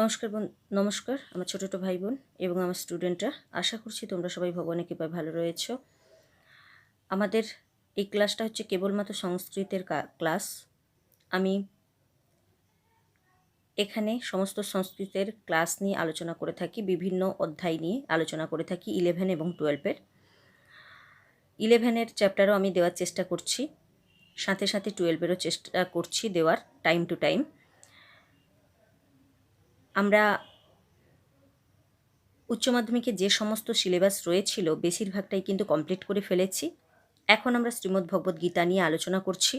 নমস্কার বোন নমস্কার, আমার ছোটো ছোটো ভাই বোন এবং আমার স্টুডেন্টরা আশা করছি তোমরা সবাই ভগবানের কৃপায় ভালো রয়েছ। আমাদের এই ক্লাসটা হচ্ছে কেবলমাত্র সংস্কৃতের ক্লাস আমি এখানে সমস্ত সংস্কৃতের ক্লাস নিয়ে আলোচনা করে থাকি, বিভিন্ন অধ্যায় নিয়ে আলোচনা করে থাকি ইলেভেন এবং টুয়েলভের ইলেভেনের চ্যাপ্টারও আমি দেওয়ার চেষ্টা করছি, সাথে সাথে টুয়েলভেরও চেষ্টা করছি দেওয়ার টাইম টু টাইম আমরা উচ্চ মাধ্যমিকে যে সমস্ত সিলেবাস রয়েছিল বেশিরভাগটাই কিন্তু কমপ্লিট করে ফেলেছি। এখন আমরা শ্রীমদ্ ভগবদ্ গীতা নিয়ে আলোচনা করছি।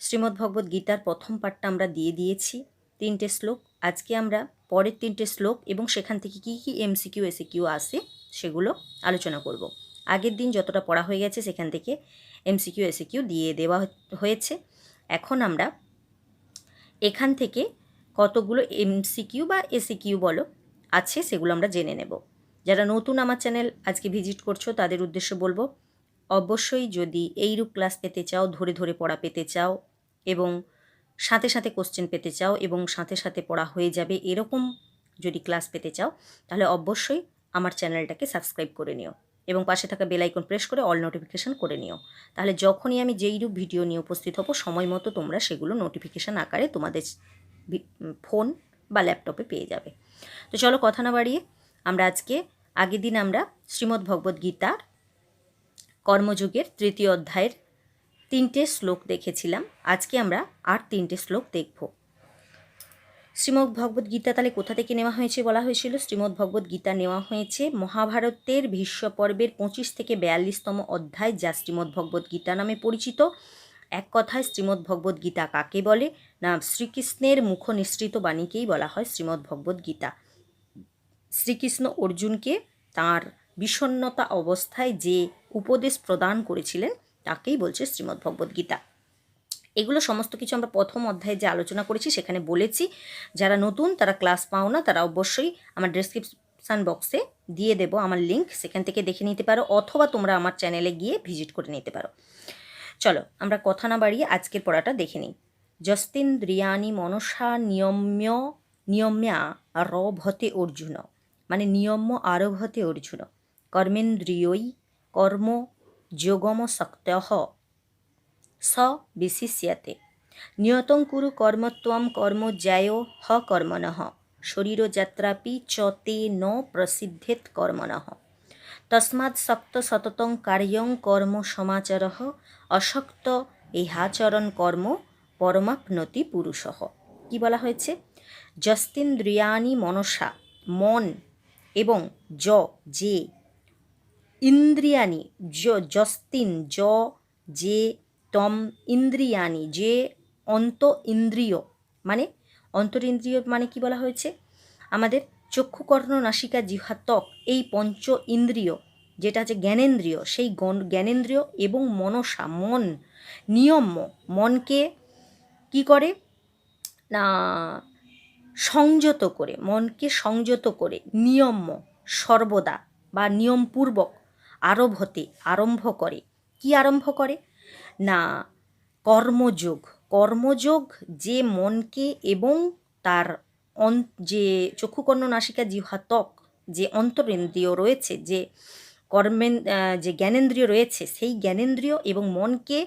শ্রীমদ্ ভগবদ্ গীতার প্রথম পার্টটা আমরা দিয়ে দিয়েছি, তিনটে শ্লোক। আজকে আমরা পরের তিনটে শ্লোক এবং সেখান থেকে কী কী এমসিকিউ এসিকিউ আসে সেগুলো আলোচনা করব। আগের দিন যতটা পড়া হয়ে গেছে সেখান থেকে এমসিকিউ এসিকিউ দিয়ে দেওয়া হয়েছে। এখন আমরা এখান থেকে কতগুলো এমসিকিউ বা এসিকিউ বলো, আছে সেগুলো আমরা জেনে নেব। যারা নতুন আমার চ্যানেল আজকে ভিজিট করছ, তাদের উদ্দেশ্য বলব, অবশ্যই যদি এইরূপ ক্লাস পেতে চাও, ধরে ধরে পড়া পেতে চাও এবং সাথে সাথে কোশ্চেন পেতে চাও এবং সাথে সাথে পড়া হয়ে যাবে এরকম যদি ক্লাস পেতে চাও, তাহলে অবশ্যই আমার চ্যানেলটাকে সাবস্ক্রাইব করে নিও। এবং পাশে থাকা বেল আইকন প্রেস করে অল নোটিফিকেশান করে নিও। তাহলে যখনই আমি যেইরূপ ভিডিও নিয়ে উপস্থিত হব, সময় মতো তোমরা সেগুলো নোটিফিকেশান আকারে তোমাদের ফোন বা ল্যাপটপে পেয়ে যাবে। তো চলো কথা না বাড়িয়ে, আমরা আজকে, আগের দিন আমরা শ্রীমদ্ ভগবদ্ গীতার কর্মযুগের তৃতীয় অধ্যায়ের তিনটে শ্লোক দেখেছিলাম। আজকে আমরা আর তিনটে শ্লোক দেখব। শ্রীমদ্ ভগবদ্ গীতা তাহলে কোথা থেকে নেওয়া হয়েছে বলা হয়েছিল? শ্রীমদ্ ভগবদ্ গীতা নেওয়া হয়েছে মহাভারতের ভীষ্ম পর্বের পঁচিশ থেকে বিয়াল্লিশতম অধ্যায়, যা শ্রীমদ্ ভগবদ্ গীতা নামে পরিচিত। এক কথায় শ্রীমদ্ ভগবদ্ গীতা কাকে বলে? না, শ্রীকৃষ্ণের মুখ নিঃসৃত বাণীকেই বলা হয় শ্রীমদ্ ভগবদ্ গীতা। শ্রীকৃষ্ণ অর্জুনকে তার বিষণ্ণতা অবস্থায় যে উপদেশ প্রদান করেছিলেন, তাকেই বলছে শ্রীমদ্ ভগবদ্ গীতা। এগুলো সমস্ত কিছু আমরা প্রথম অধ্যায়ে যে আলোচনা করেছি সেখানে বলেছি। যারা নতুন, তারা ক্লাস পাও না, তারা অবশ্যই আমার ডেসক্রিপশান বক্সে দিয়ে দেব আমার লিঙ্ক সেখান থেকে দেখে নিতে পারো অথবা তোমরা আমার চ্যানেলে গিয়ে ভিজিট করে নিতে পারো। চলো, আমরা কথা না বাড়িয়ে আজকের পড়াটা দেখে নিই। যস্তিন্দ্রিয়ানি মনসা নিয়ম্য, নিয়ম্যা রভতে অর্জুন। মানে নিয়ম্য আরভতে অর্জুন। কর্মেন্দ্রিয়ই কর্ম যোগম শক্ত। স বিশিষ্যতে নিয়তং কুরু কর্মত্বম কর্মজ্যায় হ কর্মণঃ শরীরযাত্রাপি চ তে ন প্রসিদ্ধেত কর্মণঃ তস্মাৎ শক্ত সততং কার্যং কর্ম সমাচার। অশক্ত ইহাচরণ কর্ম পরমাপ্নতি পুরুষ। কি বলা হয়েছে? যস্তিন্দ্রিয়ানি মনসা, মন এবং য, যে ইন্দ্রিয়ানি যস্তিন, য, যে তম ইন্দ্রিয়ানি যে অন্ত ইন্দ্রিয় মানে অন্তরিন্দ্রিয় মানে কি বলা হয়েছে আমাদের চক্ষু কর্ণ নাসিকা জিহ্বা ত্বক এই পঞ্চ ইন্দ্রিয়, যেটা আছে জ্ঞানেন্দ্রিয়, সেই জ্ঞানেন্দ্রিয় এবং মনসা, মন নিয়ম মনকে কি করে? না, সংযত করে, মনকে সংযত করে, নিয়ম্য, সর্বদা বা নিয়মপূর্বক আরভতে আরম্ভ করে। কি আরম্ভ করে? না, কর্মযোগ। কর্মযোগ যে মনকে এবং তার অন- যে চক্ষুকর্ণ নাসিকা জিহ্বা ত্বক যে অন্তরেন্দ্রিয় রয়েছে, যে কর্মেন যে জ্ঞানেন্দ্রিয় রয়েছে, সেই জ্ঞানেন্দ্রিয় এবং মনকে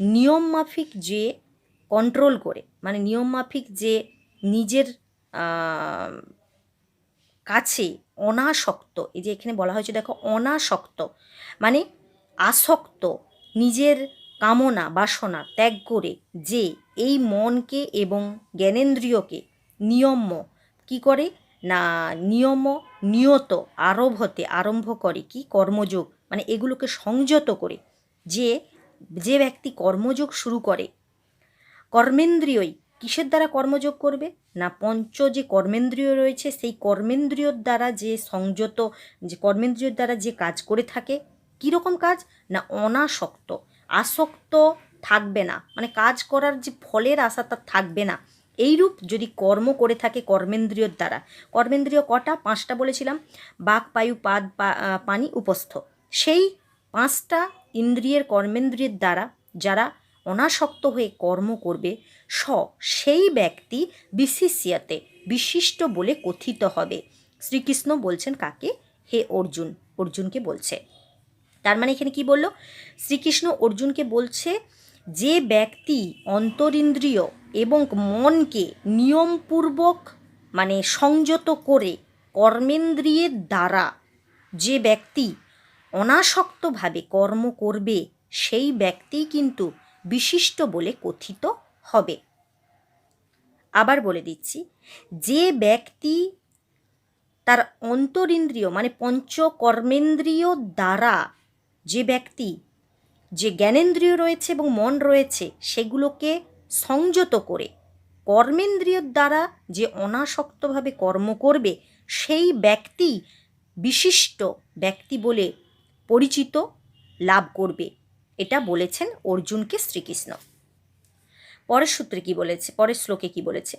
নিয়ম মাফিক যে কন্ট্রোল করে মানে নিয়ম মাফিক যে নিজের কাছে অনাসক্ত, এই যে এখানে বলা হয়েছে, দেখো, অনাসক্ত মানে আসক্ত, নিজের কামনা, বাসনা ত্যাগ করে যে এই মনকে এবং জ্ঞানেন্দ্রিয়কে নিয়ম্য কি করে? না নিয়ম নিয়ত আরব আরভতে আরম্ভ করে কি? কর্মযোগ। মানে এগুলোকে সংযত করে যে যে ব্যক্তি কর্মযোগ শুরু করে, কর্মেন্দ্রিয়ই কিসের দ্বারা কর্মযোগ করবে? না, পঞ্চ যে কর্মেন্দ্রিয় রয়েছে, সেই কর্মেন্দ্রিয়র দ্বারা যে সংযত, যে কর্মেন্দ্রিয়র দ্বারা যে কাজ করে থাকে, কীরকম কাজ? না, অনাসক্ত। আসক্ত থাকবে না। মানে কাজ করার যে ফলের আশা তার থাকবে না। এইরূপ যদি কর্ম করে থাকে কর্মেন্দ্রিয়র দ্বারা, কর্মেন্দ্রিয় কটা? পাঁচটা বলেছিলাম। বাক পায়ু পাদ পানি, উপস্থ। সেই পাঁচটা ইন্দ্রিয়ের, কর্মেন্দ্রিয়ের দ্বারা যারা অনাসক্ত হয়ে কর্ম করবে, স, সেই ব্যক্তি বিশিষ্যাতে বিশিষ্ট বলে কথিত হবে। শ্রীকৃষ্ণ বলছেন কাকে? হে অর্জুন। অর্জুনকে বলছে। তার মানে এখানে কি বলল? শ্রীকৃষ্ণ অর্জুনকে বলছে, যে ব্যক্তি অন্তরিন্দ্রিয় এবং মনকে নিয়মপূর্বক মানে সংযত করে কর্মেন্দ্রিয়ের দ্বারা যে ব্যক্তি অনাসক্তভাবে কর্ম করবে, সেই ব্যক্তি কিন্তু বিশিষ্ট বলে কথিত হবে। আবার বলে দিচ্ছি, যে ব্যক্তি তার অন্তরিন্দ্রিয় মানে পঞ্চকর্মেন্দ্রিয় দ্বারা যে ব্যক্তি যে জ্ঞানেন্দ্রিয় রয়েছে এবং মন রয়েছে, সেগুলোকে সংযত করে কর্মেন্দ্রিয়র দ্বারা যে অনাসক্তভাবে কর্ম করবে, সেই ব্যক্তি বিশিষ্ট ব্যক্তি বলে পরিচিত লাভ করবে। এটা বলেছেন অর্জুনকে শ্রীকৃষ্ণ। পরের সূত্রে কি বলেছে? পরের শ্লোকে কি বলেছে?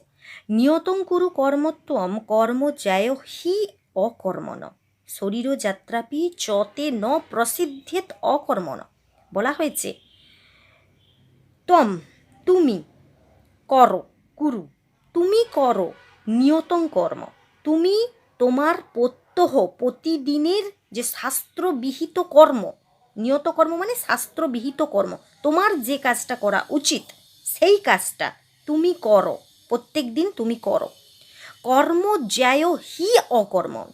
নিয়তং কুরু কর্মত্বম, কর্ম জয় হি অকর্মণ। শরীর যাত্রাপি চতে ন প্রসিদ্ধেত অকর্মণ। বলা হয়েছে, তম, তুমি করো, কুরু, তুমি করো, নিয়তং কর্ম। তুমি তোমার প্রত্যহ প্রতিদিনের যে শাস্ত্রবিহিত কর্ম, নিয়ত কর্ম মানে শাস্ত্রবিহিত কর্ম, তোমার যে কাজটা করা উচিত, সেই কাজটা তুমি করো প্রত্যেক দিন তুমি করো। কর্ম হি অকর্ম।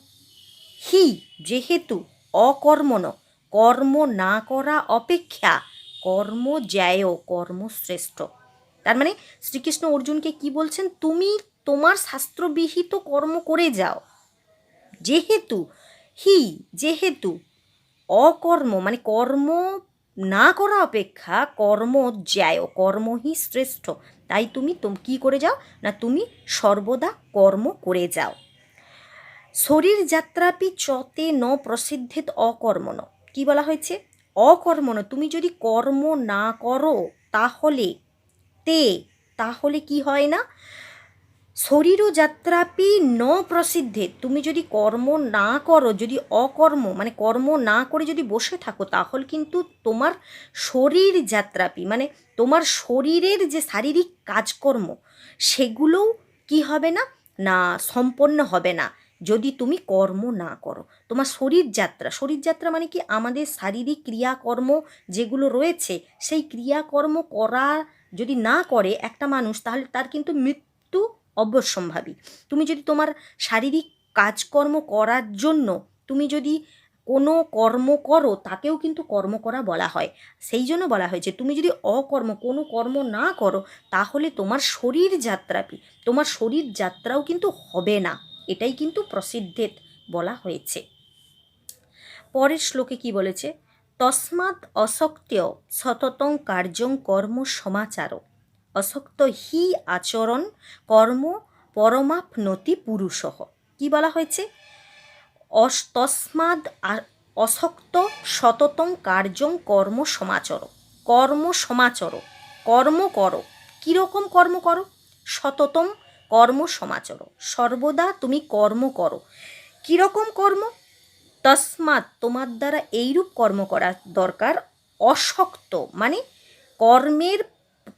হি যেহেতু অকর্মণ, কর্ম না করা অপেক্ষা, কর্ম জ্যায়, কর্ম শ্রেষ্ঠ। তার মানে শ্রীকৃষ্ণ অর্জুনকে কি বলছেন? তুমি তোমার শাস্ত্রবিহিত কর্ম করে যাও। যেহেতু, হি যেহেতু অকর্ম মানে কর্ম না করা অপেক্ষা, কর্ম জ্যায় কর্মই শ্রেষ্ঠ, তাই তুমি তুম, কী করে যাও? না, তুমি সর্বদা কর্ম করে যাও। শরীর যাত্রাপি চতে ন প্রসিদ্ধেত অকর্মণ। কি বলা হয়েছে? অকর্মণ, তুমি যদি কর্ম না করো, তাহলে তে, তাহলে কি হয় না? শরীর যাত্রাপি ন প্রসিদ্ধে তুমি যদি কর্ম না করো, যদি অকর্ম মানে কর্ম না করে যদি বসে থাকো, তাহলে কিন্তু তোমার শরীর যাত্রাপি মানে তোমার শরীরের যে শারীরিক কাজকর্ম, সেগুলোও কি হবে না? না, সম্পন্ন হবে না। যদি তুমি কর্ম না করো, তোমার শরীর যাত্রা শরীর যাত্রা মানে কি আমাদের শারীরিক ক্রিয়াকর্ম যেগুলো রয়েছে, সেই ক্রিয়াকর্ম করা যদি না করে একটা মানুষ, তাহলে তার কিন্তু মৃত্যু অবশ্যম্ভাবী। তুমি যদি তোমার শারীরিক কাজকর্ম করার জন্য তুমি যদি কোনো কর্ম করো, তাকেও কিন্তু কর্ম করা বলা হয়। সেই জন্য বলা হয়েছে, তুমি যদি অকর্ম, কোনো কর্ম না করো, তাহলে তোমার শরীর যাত্রাপি তোমার শরীর যাত্রাও কিন্তু হবে না। এটাই কিন্তু প্রসিদ্ধের বলা হয়েছে। পরের শ্লোকে কি বলেছে? তসমাৎ অসক্তেয় সততং কার্যং কর্ম সমাচার। অসক্ত হি আচরণ কর্ম পরমাপনতি পুরুষহ কি বলা হয়েছে? তসমাদ অসক্ত সততং কার্যং কর্ম সমাচর। কর্ম সমাচর। কর্ম করো। কীরকম কর্ম করো? সততম কর্ম সমাচর। সর্বদা তুমি কর্ম করো। কীরকম কর্ম? তসমাৎ তোমার দ্বারা এইরূপ কর্ম করা দরকার, অশক্ত। মানে কর্মের,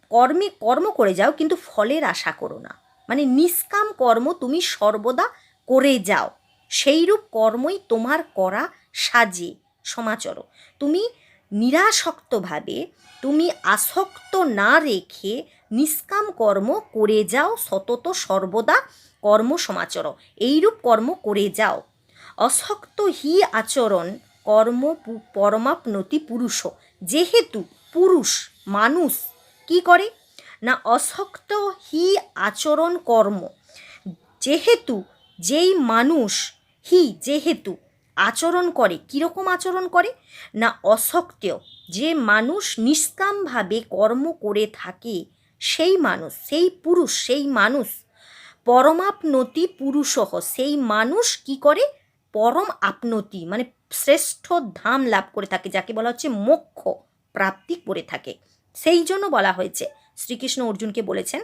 কর্মে কর্ম করে যাও, কিন্তু ফলের আশা করো না। মানে নিষ্কাম কর্ম তুমি সর্বদা করে যাও। সেইরূপ কর্মই তোমার করা সাজে, সমাচর। তুমি নিরাসক্তভাবে, তুমি আসক্ত না রেখে নিষ্কাম কর্ম করে যাও, সতত সর্বদা কর্ম সমাচর। এইরূপ কর্ম করে যাও। অশক্ত হি আচরণ কর্ম পরমাপনতি পুরুষ। যেহেতু পুরুষ, মানুষ কি করে? না অশক্ত হি আচরণ কর্ম। যেহেতু, যেই মানুষ হি যেহেতু আচরণ করে, কীরকম আচরণ করে? না অশক্তেয় যে মানুষ নিষ্কামভাবে কর্ম করে থাকে সেই মানুষ, সেই পুরুষ, সেই মানুষ। পরমাপনতি পুরুষহ সেই মানুষ কি করে? পরম আপনতি মানে শ্রেষ্ঠ ধাম লাভ করে থাকে, যাকে বলা হচ্ছে মোক্ষ, প্রাপ্তি করে থাকে। সেই জন্য বলা হয়েছে, শ্রীকৃষ্ণ অর্জুনকে বলেছেন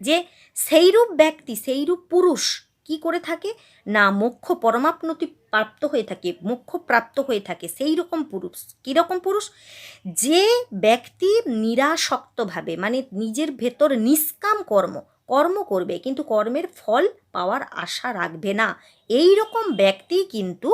যে সেইরূপ ব্যক্তি, সেইরূপ পুরুষ কি করে থাকে? না, মোক্ষ পরমাপনতি প্রাপ্ত হয়ে থাকে, মোক্ষ প্রাপ্ত হয়ে থাকে। সেই রকম পুরুষ। কীরকম পুরুষ? যে ব্যক্তি নিরাসক্তভাবে মানে নিজের ভেতর নিষ্কাম কর্ম কর্ম করবে, কিন্তু কর্মের ফল পাওয়ার আশা রাখবে না। এই রকম ব্যক্তি কিন্তু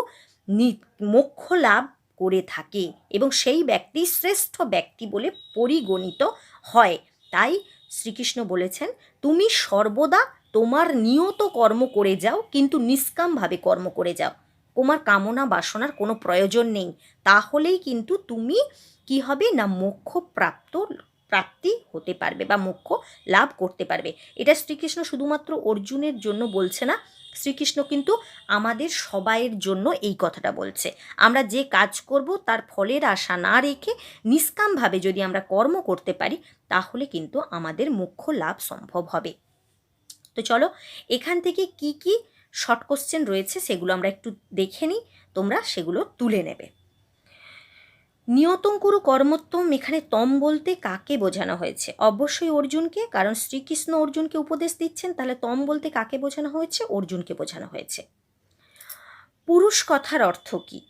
মোক্ষ লাভ করে থাকে এবং সেই ব্যক্তি শ্রেষ্ঠ ব্যক্তি বলে পরিগণিত হয়। তাই শ্রীকৃষ্ণ বলেছেন, তুমি সর্বদা তোমার নিয়ত কর্ম করে যাও, কিন্তু নিষ্কামভাবে কর্ম করে যাও। তোমার কামনা বাসনার কোনো প্রয়োজন নেই। তাহলেই কিন্তু তুমি কি হবে না মোক্ষ প্রাপ্ত প্রাপ্তি হতে পারবে বা মোক্ষ লাভ করতে পারবে। এটা শ্রীকৃষ্ণ শুধুমাত্র অর্জুনের জন্য বলছে না। শ্রীকৃষ্ণ কিন্তু আমাদের সবাইয়ের জন্য এই কথাটা বলছে। আমরা যে কাজ করব, তার ফলের আশা না রেখে নিষ্কামভাবে যদি আমরা কর্ম করতে পারি, তাহলে কিন্তু আমাদের মুখ্য লাভ সম্ভব হবে। তো চলো, এখান থেকে কি কি শর্ট কোশ্চেন রয়েছে সেগুলো আমরা একটু দেখে নিই, তোমরা সেগুলো তুলে নেবে। নিয়তঙ্কুরু কর্মোত্তম এখানে তম বলতে কাকে বোঝানো হয়েছে? অবশ্যই অর্জুনকে, কারণ শ্রীকৃষ্ণ অর্জুনকে উপদেশ দিচ্ছেন, তাহলে তম বলতে কাকে বোঝানো হয়েছে? অর্জুনকে বোঝানো হয়েছে। পুরুষ কথার অর্থ কি?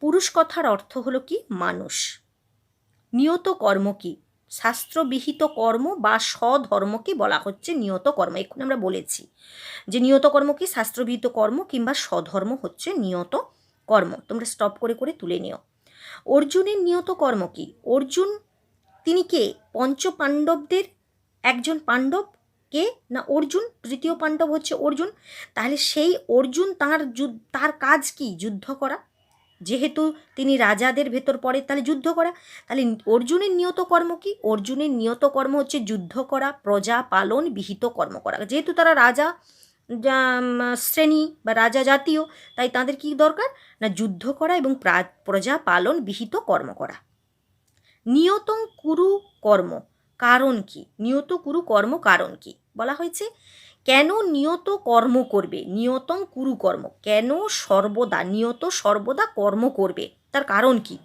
পুরুষ কথার অর্থ হলো কি? মানুষ। নিয়ত কর্ম কি? শাস্ত্রবিহিত কর্ম বা স্বধর্মকে বলা হচ্ছে নিয়ত কর্ম। এখন আমরা বলেছি যে নিয়ত কর্ম কি? শাস্ত্রবিহিত কর্ম কিংবা স্বধর্ম হচ্ছে নিয়ত কর্ম। তোমরা স্টপ করে করে তুলে নিও। অর্জুনের নিয়ত কর্ম কি? অর্জুন তিনি কে? পঞ্চ পাণ্ডবদের একজন পাণ্ডব কে? না, অর্জুন? তৃতীয় পাণ্ডব হচ্ছে অর্জুন। তাহলে সেই অর্জুন তার তার কাজ কি? যুদ্ধ করা। যেহেতু তিনি রাজাদের ভেতর পড়ে, তাহলে যুদ্ধ করা। তাহলে অর্জুনের নিয়ত কর্ম কি? অর্জুনের নিয়ত কর্ম হচ্ছে যুদ্ধ করা, প্রজা পালন, বিহিত কর্ম করা। যেহেতু তারা রাজা শ্রেণি বা রাজা জাতীয়, তাই তাদের কি দরকার? না, যুদ্ধ করা এবং প্রজা পালন, বিহিত কর্ম করা। নিয়তং কুরু কর্ম, কারণ কি? নিয়ত কুরু কর্ম, কারণ কি? বলা হয়েছে কেন নিয়ত কর্ম করবে? নিয়তং কুরু কর্ম। কেন সর্বদা? নিয়ত সর্বদা কর্ম করবে। তার কারণ কি?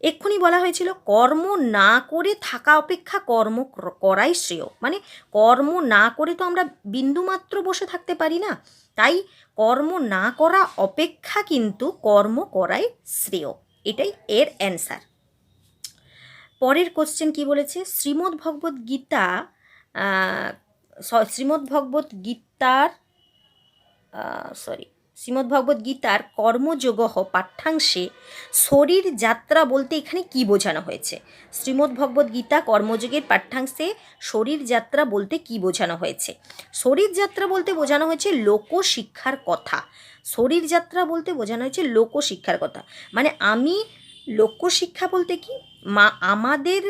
এক্ষুনি বলা হয়েছিল, কর্ম না করে থাকা অপেক্ষা কর্ম করাই শ্রেয়। মানে কর্ম না করে তো আমরা বিন্দুমাত্র বসে থাকতে পারি না। তাই কর্ম না করা অপেক্ষা কিন্তু কর্ম করাই শ্রেয়। এটাই এর অ্যান্সার। পরের কোশ্চেন কি বলেছে? শ্রীমদ্ শ্রীমদ্ ভগবত গীতার সরি শ্রীমদ্ভগবত গীতার কর্মযোগ পাঠ্যাংশে শরীর যাত্রা বলতে এখানে কি বোঝানো হয়েছে? শ্রীমদ্ভগবত গীতা কর্মযোগের পাঠ্যাংশে শরীর যাত্রা বলতে কি বোঝানো হয়েছে? শরীর যাত্রা বলতে বোঝানো হয়েছে লোকশিক্ষার কথা। শরীর যাত্রা বলতে বোঝানো হয়েছে লোকশিক্ষার কথা। মানে আমি লোকশিক্ষা বলতে কি? মা, আমাদের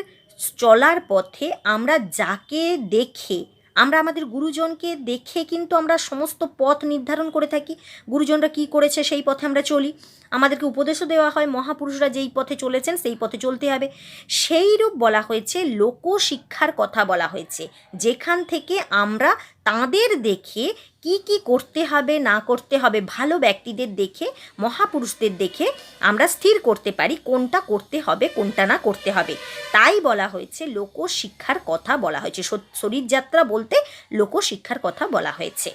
চলার পথে আমরা যাকে দেখে আমরা আমাদের গুরুজনকে দেখে কিন্তু আমরা সমস্ত পথ নির্ধারণ করে থাকি। গুরুজনরা কি করেছে সেই পথে আমরা চলি। আমাদেরকে উপদেশও দেওয়া হয়, মহাপুরুষরা যেই পথে চলেছেন সেই পথে চলতে হবে। সেই রূপ বলা হয়েছে, লোকশিক্ষার কথা বলা হয়েছে। যেখান থেকে আমরা তাঁদের দেখে কি কি করতে হবে, না করতে হবে, ভালো ব্যক্তিদের দেখে, মহাপুরুষদের দেখে আমরা স্থির করতে পারি কোনটা করতে হবে, কোনটা না করতে হবে। তাই বলা হয়েছে, লোকশিক্ষার কথা বলা হয়েছে। শরীরযাত্রা বলতে লোকশিক্ষার কথা বলা হয়েছে।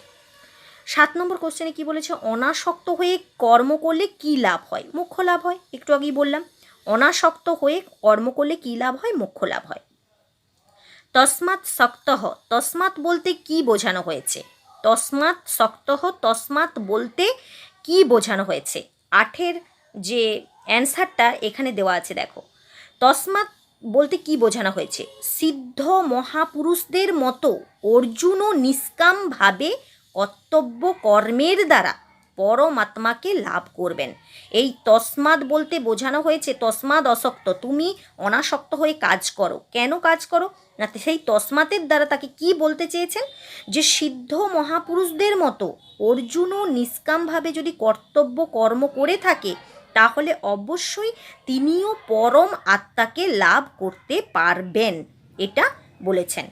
সাত নম্বর কোশ্চেনে কি বলেছে? অনাসক্ত হয়ে কর্ম করলে কি লাভ হয়? মুখ্য লাভ হয়। একটু আগেই বললাম। অনাসক্ত হয়ে কর্ম করলে কি লাভ হয়? মুখ্য লাভ হয়। তসমাৎ শক্তহ তসমাৎ বলতে কি বোঝানো হয়েছে? তসমাৎ শক্তহ তসমাৎ বলতে কি বোঝানো হয়েছে? আঠের যে অ্যান্সারটা এখানে দেওয়া আছে, দেখো। তসমাৎ বলতে কি বোঝানো হয়েছে? সিদ্ধ মহাপুরুষদের মতো অর্জুনও নিষ্কামভাবে কর্তব্য কর্মের দ্বারা পরমাত্মাকে লাভ করবেন। এই তসমাদ বলতে বোঝানো হয়েছে, তসমাদ অসক্ত। তুমি অনাসক্ত হয়ে কাজ করো। কেন কাজ করো? না, সেই তসমাতের দ্বারা তাকে কি বলতে চেয়েছেন? যে সিদ্ধ মহাপুরুষদের মতো অর্জুনও নিষ্কামভাবে যদি কর্তব্য কর্ম করে থাকে, তাহলে অবশ্যই তিনিও পরম আত্মাকে লাভ করতে পারবেন, এটা বলেছেন।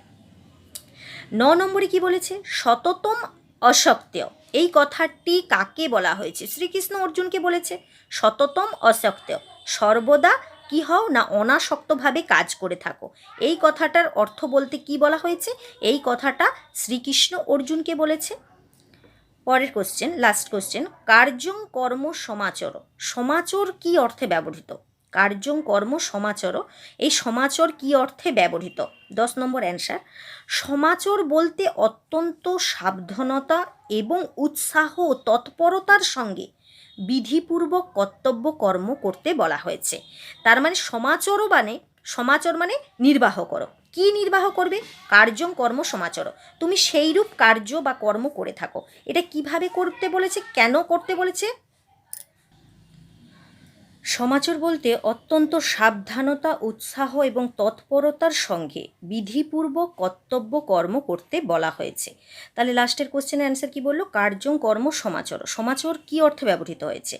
ন নম্বরে কি বলেছে? সততম অসত্য এই কথাটি কাকে বলা হয়েছে? শ্রীকৃষ্ণ অর্জুনকে বলেছে, সততম অসত্য সর্বদা কি হও না অনাসক্তভাবে কাজ করে থাকো। এই কথাটার অর্থ বলতে কি বলা হয়েছে? এই কথাটা শ্রীকৃষ্ণ অর্জুনকে বলেছে। পরের কোশ্চেন লাস্ট কোশ্চেন কার্যং কর্ম সমাচর। সমাচর কি অর্থে ব্যবহৃত? কার্যং কর্ম সমাচর। এই সমাচর কি অর্থে ব্যবহৃত? দশ নম্বর অ্যান্সার সমাচর বলতে অত্যন্ত সাবধানতা এবং উৎসাহ ও তৎপরতার সঙ্গে বিধিপূর্বক কর্তব্য কর্ম করতে বলা হয়েছে। তার মানে সমাচরও মানে সমাচর মানে নির্বাহ করো। কি নির্বাহ করবে? কার্যং কর্ম সমাচর। তুমি সেইরূপ কার্য বা কর্ম করে থাকো। এটা কীভাবে করতে বলেছে? কেন করতে বলেছে? সমাচর বলতে অত্যন্ত সাবধানতা, উৎসাহ এবং তৎপরতার সঙ্গে বিধিপূর্বক কর্তব্য কর্ম করতে বলা হয়েছে। তাহলে লাস্টের কোশ্চেনের অ্যান্সার কি বলল? কার্যং কর্ম সমাচর। সমাচর কি অর্থে ব্যবহৃত হয়েছে?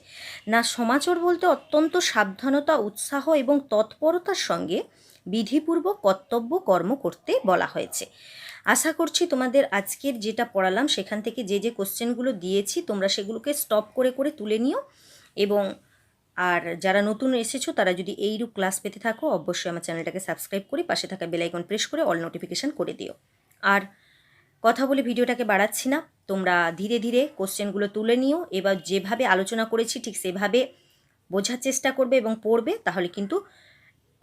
না, সমাচর বলতে অত্যন্ত সাবধানতা, উৎসাহ এবং তৎপরতার সঙ্গে বিধিপূর্বক কর্তব্য কর্ম করতে বলা হয়েছে। আশা করছি তোমাদের আজকের যেটা পড়ালাম, সেখান থেকে যে যে কোশ্চেনগুলো দিয়েছি, তোমরা সেগুলোকে স্টপ করে করে তুলে নিও এবং আর যারা নতুন এসেছ, তারা যদি এইরূপ ক্লাস পেতে থাকো, অবশ্যই আমার চ্যানেলটাকে সাবস্ক্রাইব করে পাশে থাকা বেলাইকন প্রেস করে অল নোটিফিকেশান করে দিও। আর কথা বলে ভিডিওটাকে বাড়াচ্ছি না, তোমরা ধীরে ধীরে কোশ্চেনগুলো তুলে নিও, এবার যেভাবে আলোচনা করেছি ঠিক সেভাবে বোঝার চেষ্টা করবে এবং পড়বে, তাহলে কিন্তু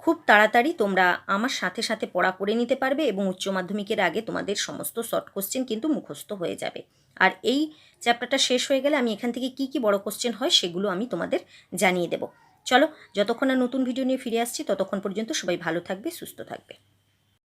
খুব তাড়াতাড়ি তোমরা আমার সাথে সাথে পড়া করে নিতে পারবে এবং উচ্চ মাধ্যমিকের আগে তোমাদের সমস্ত শর্ট কোশ্চেন কিন্তু মুখস্থ হয়ে যাবে। আর এই চ্যাপ্টারটা শেষ হয়ে গেলে আমি এখান থেকে কি কি বড় কোশ্চেন হয় সেগুলো আমি তোমাদের জানিয়ে দেব। চলো, যতক্ষণ না নতুন ভিডিও নিয়ে ফিরে আসছি, ততক্ষণ পর্যন্ত সবাই ভালো থাকবে, সুস্থ থাকবে।